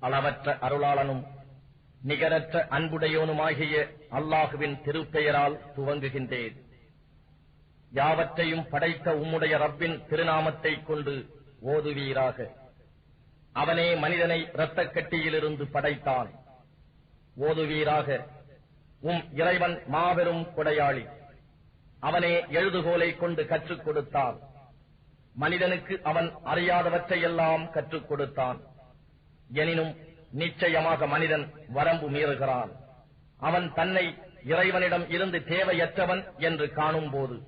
அளவற்ற அருளாளனும் நிகரற்ற அன்புடையோனுமாகிய அல்லாஹுவின் திருப்பெயரால் துவங்குகின்றேன். யாவற்றையும் படைத்த உம்முடைய ரப்பின் திருநாமத்தைக் கொண்டு ஓதுவீராக. அவனே மனிதனை இரத்தக்கட்டியிலிருந்து படைத்தான். ஓதுவீராக. உம் இறைவன் மாபெரும் கொடையாளி. அவனே எழுதுகோலை கொண்டு கற்றுக் கொடுத்தான். மனிதனுக்கு அவன் அறியாதவற்றையெல்லாம் கற்றுக் கொடுத்தான். எனினும் நிச்சயமாக மனிதன் வரம்பு மீறுகிறான். அவன் தன்னை இறைவனிடம் இருந்து தேவையற்றவன் என்று காணும் போது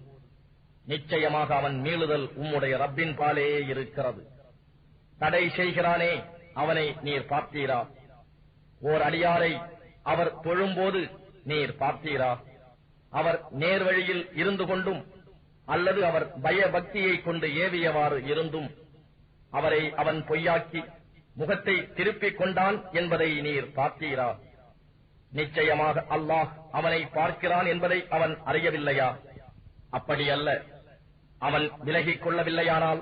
நிச்சயமாக அவன் மீளுதல் உம்முடைய ரப்பின் பாலே இருக்கிறது. தடை செய்கிறானே அவனை நீர் பார்த்தீரா ஓர் அடியாரை அவர் தொழும்போது நீர் பார்த்தீரா? அவர் நேர்வழியில் இருந்து கொண்டும் அல்லது அவர் பயபக்தியை கொண்டு ஏவியவாறு இருந்தும் அவரை அவன் பொய்யாக்கி முகத்தை திருப்பிக் கொண்டான் என்பதை நீர் பார்த்தீரா? நிச்சயமாக அல்லாஹ் அவனை பார்க்கிறான் என்பதை அவன் அறியவில்லையா? அப்படி அல்ல. அவன் விலகிக் கொள்ளவில்லையானால்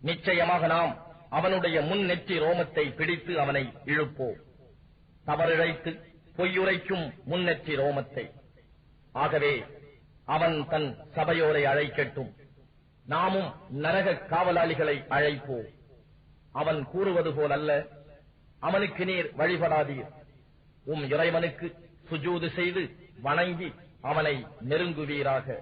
நிச்சயமாக நாம் அவனுடைய முன் நெற்றி ரோமத்தை பிடித்து அவனை இழுப்போம். தவறிழைத்து பொய்யுரைக்கும் முன்னெற்றி ரோமத்தை. ஆகவே அவன் தன் சபையோரை அழைக்கட்டும். நாமும் நரக காவலாளிகளை அழைப்போம். அவன் கூறுவது போலல்ல அவனுக்கு நீர் வழிபடாதீர். உம் இறைவனுக்கு சுஜூது செய்து வணங்கி அவனை நெருங்குவீராக.